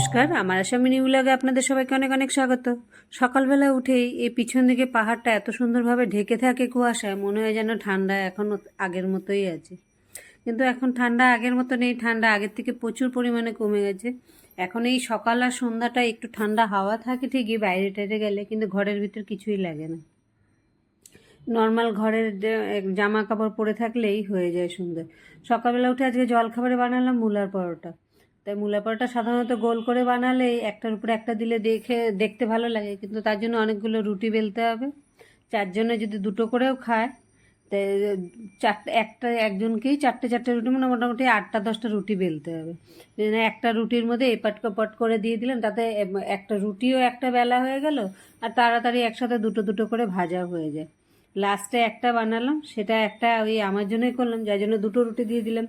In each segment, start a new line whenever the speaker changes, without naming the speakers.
নমস্কার, আমার আশা মিনি ব্লগে আপনাদের সবাইকে অনেক অনেক স্বাগত। সকালবেলা উঠেই এই পিছন দিকে পাহাড়টা এত সুন্দরভাবে ঢেকে থাকে কুয়াশায়, মনে হয় যেন ঠান্ডা এখনও আগের মতোই আছে। কিন্তু এখন ঠান্ডা আগের মতো নেই, ঠান্ডা আগের থেকে প্রচুর পরিমাণে কমে গেছে। এখন এই সকাল আর সন্ধ্যাটা একটু ঠান্ডা হাওয়া থাকে ঠিকই, বাইরে টাইরে গেলে কিন্তু ঘরের ভিতর কিছুই লাগে না। নর্মাল ঘরের জামা কাপড় পরে থাকলেই হয়ে যায় সুন্দর। সকালবেলা উঠে আজকে জলখাবারে বানালাম মূলার পরোটা। তাই মূলা পরোটা সাধারণত গোল করে বানালে একটার উপরে একটা দিলে দেখে, দেখতে ভালো লাগে। কিন্তু তার জন্য অনেকগুলো রুটি বেলতে হবে। চারজনে যদি দুটো করেও খায় তাই চারটে, একটা, একজনকেই চারটে চারটে রুটি মানে মোটামুটি আটটা, দশটা রুটি বেলতে হবে। একটা রুটির মধ্যে এপাট কপাট করে দিয়ে দিলাম, তাতে একটা রুটিও একটা বেলা হয়ে গেল, আর তাড়াতাড়ি একসাথে দুটো দুটো করে ভাজা হয়ে যায়। লাস্টে একটা বানালাম, সেটা একটা ওই আমার জন্যই করলাম, যার জন্য দুটো রুটি দিয়ে দিলাম।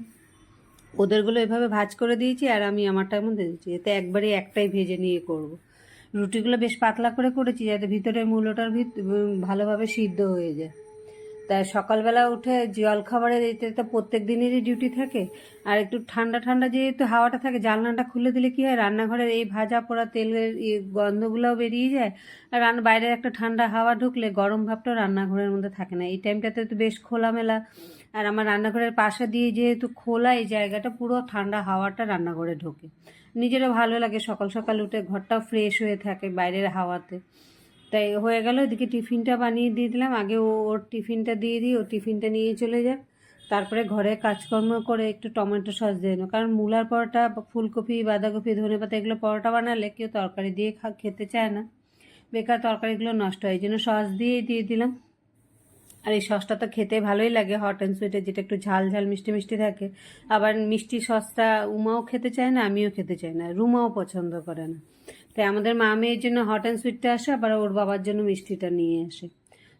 ওদেরগুলো এভাবে ভাজ করে দিয়েছি আর আমি আমারটার মধ্যে দিয়েছি এতে একবারে একটাই ভেজে নিয়ে করব। রুটিগুলো বেশ পাতলা করে করেছি যাতে ভিতরে মূলটার ভিত ভালোভাবে সিদ্ধ হয়ে যায় তাই সকালবেলা উঠে জল খাবারের এতে তো প্রত্যেক দিনেরই ডিউটি থাকে। আর একটু ঠান্ডা ঠান্ডা যেহেতু হাওয়াটা থাকে, জানলাটা খুলে দিলে কি হয়? রান্নাঘরের এই ভাজা পোড়া তেলের গন্ধগুলোও বেরিয়ে যায়। আর রান্না বাইরের একটা ঠান্ডা হাওয়া ঢুকলে গরম ভাবটাও রান্নাঘরের মধ্যে থাকে না। এই টাইমটাতে তো বেশ খোলামেলা। আর আমার রান্নাঘরের পাশে দিয়ে যেহেতু খোলা, এই জায়গাটা পুরো ঠান্ডা হাওয়াটা রান্নাঘরে ঢোকে। নিজেরও ভালো লাগে সকাল সকাল উঠে, ঘরটাও ফ্রেশ হয়ে থাকে বাইরের হাওয়াতে। তাই হয়ে গেল, এদিকে টিফিনটা বানিয়ে দিয়ে দিলাম। আগে ও, ওর টিফিনটা দিয়ে দিই, ও টিফিনটা নিয়ে চলে যাক। তারপরে ঘরে কাজকর্ম করে একটু টমেটো সস দিয়ে নেব। কারণ মূলার পরোটা, ফুলকপি, বাঁধাকপি, ধনে পাতা, এগুলো পরোটা বানালে কেউ তরকারি দিয়ে খেতে চায় না। বেকার তরকারিগুলো নষ্ট হয়, এই জন্য সস দিয়েই দিয়ে দিলাম। আর এই সসটা তো খেতে ভালোই লাগে হট অ্যান্ড সুইটের যেটা একটু ঝাল ঝাল, মিষ্টি মিষ্টি থাকে। আবার মিষ্টি সসটা উমাও খেতে চায় না, আমিও খেতে চাই না, রুমাও পছন্দ করে না। তাই আমাদের মা মেয়ের জন্য হট অ্যান্ড সুইটটা আসে, আবার ওর বাবার জন্য মিষ্টিটা নিয়ে আসে।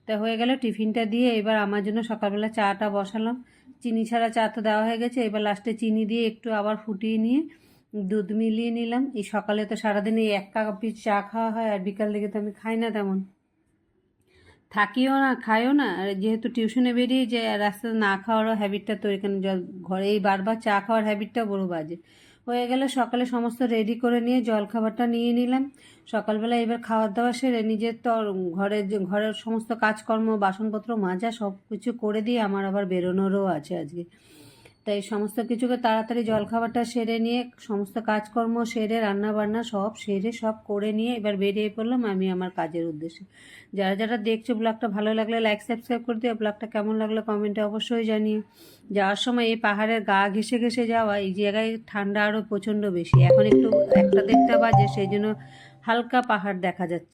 তা হয়ে গেল টিফিনটা দিয়ে এবার আমার জন্য সকালবেলা চাটা বসালাম। চিনি ছাড়া চা তো দেওয়া হয়ে গেছে, এবার লাস্টে চিনি দিয়ে একটু আবার ফুটিয়ে নিয়ে দুধ মিলিয়ে নিলাম। এই সকালে তো সারাদিন এই এক কাপ চা খাওয়া হয়, আর বিকাল দিকে তো আমি খাই না তেমন। থাকিও না, খাইও না, আর যেহেতু টিউশনে বেরিয়ে যায়, আর রাস্তাতে না খাওয়ারও হ্যাবিটটা তো এখানে এই বারবার চা খাওয়ার হ্যাবিটটা বড় বাজে। হয়ে গেলে, সকালে সমস্ত রেডি করে নিয়ে জলখাবারটা নিয়ে নিলাম। সকালবেলা এবার খাওয়ার দাওয়া সেরে নিজের তো ঘরে ঘরের সমস্ত কাজকর্ম, বাসনপত্র মাজা সব কিছু করে দিয়ে আমার আবার বেরোনোরও আছে আজকে। তাই সমস্ত কিছুকে তাড়াতাড়ি জলখাবারটা সেরে নিয়ে, সমস্ত কাজকর্ম সেরে রান্না বান্না সব সেরে, সব করে নিয়ে এবার বেরিয়ে পড়লাম আমি আমার কাজের উদ্দেশ্যে। যারা যারা দেখছ ব্লগটা ভালো লাগলে লাইক সাবস্ক্রাইব করে দিও। ব্লগটা কেমন লাগল কমেন্টে অবশ্যই জানিয়ে যাওয়ার সময় এই পাহাড়ের গা ঘেসে ঘেসে যাওয়া, এই জায়গায় ঠান্ডা আরও প্রচণ্ড বেশি। এখন একটু একটা দেড়টা বাজে, সেই জন্য হালকা পাহাড় দেখা যাচ্ছে।